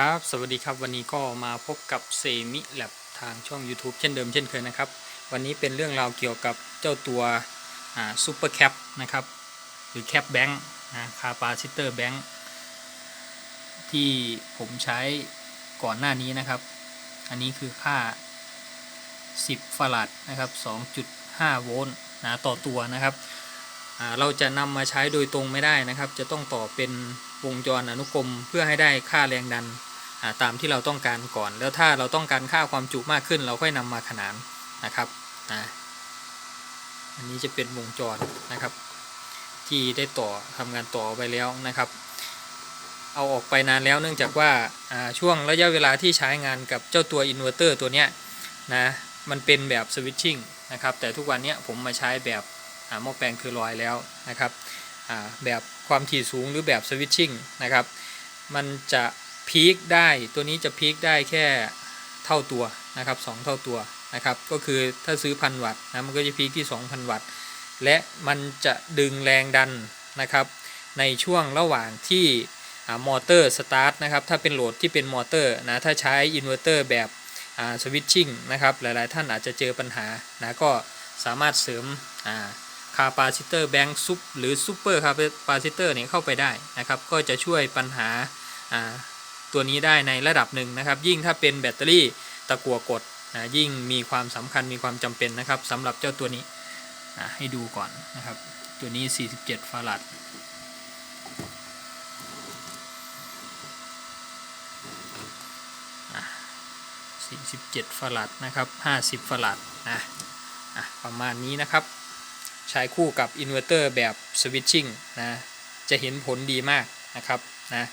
ครับ สวัสดีครับวันนี้ก็มาพบกับเซมิแลบทางช่อง YouTube เช่นเดิมเช่นเคยนะครับ วันนี้เป็นเรื่องราวเกี่ยวกับเจ้าตัวซูเปอร์แคปนะครับ หรือแคปแบงค์นะคาปาซิเตอร์แบงค์ที่ผมใช้ก่อนหน้านี้นะครับ อันนี้คือค่า 10ฟาราดนะครับ 2.5 โวลต์นะต่อตัวนะครับ เราจะนำมาใช้โดยตรงไม่ได้นะครับ จะต้องต่อเป็น วงจรอนุกรมเพื่อให้ได้ค่าแรงดันตามที่เราต้องการก่อน แล้วถ้าเราต้องการค่าความจุมากขึ้น เราค่อยนำมาขนานนะครับอันนี้จะเป็นวงจรนะครับ ที่ได้ต่อทำงานต่อไปแล้วนะครับ เอาออกไปนานแล้วเนื่องจากว่าช่วงระยะเวลาที่ใช้งานกับเจ้าตัวอินเวอร์เตอร์ตัวเนี้ยนะมันเป็นแบบสวิตชิ่งนะครับแต่ทุกวันนี้ผมมาใช้แบบหม้อแปลงคือลอยแล้วนะครับ แบบความถี่สูงหรือแบบสวิตชิ่งนะครับ มันจะพีคได้ตัวนี้จะพีคได้แค่เท่าตัวนะครับสองเท่าตัวนะครับก็คือถ้าซื้อพันวัตต์นะมันก็จะพีคที่ 2,000 วัตต์ และมันจะดึงแรงดันนะครับในช่วงระหว่างที่มอเตอร์สตาร์ทนะครับถ้าเป็นโหลดที่เป็นมอเตอร์นะถ้าใช้อินเวอร์เตอร์แบบสวิตชิ่งนะครับหลายๆท่านอาจจะเจอปัญหานะก็สามารถเสริม คาปาซิเตอร์แบงค์ซุปหรือซูเปอร์คาปาซิเตอร์เนี่ยเข้าไปได้นะครับ ก็จะช่วยปัญหาตัวนี้ได้ในระดับหนึ่งนะครับ ยิ่งถ้าเป็นแบตเตอรี่ตะกั่วกดนะยิ่งมีความสำคัญมีความจำเป็นนะครับสำหรับเจ้าตัวนี้อะให้ดูก่อนนะครับ ตัวนี้ 47 ฟาราดอะ47 ฟาราดนะครับ 50 ฟาราดนะประมาณนี้นะครับ ใช้คู่กับอินเวอร์เตอร์แบบสวิตชิ่งนะจะเห็นผลดีมากนะครับนะ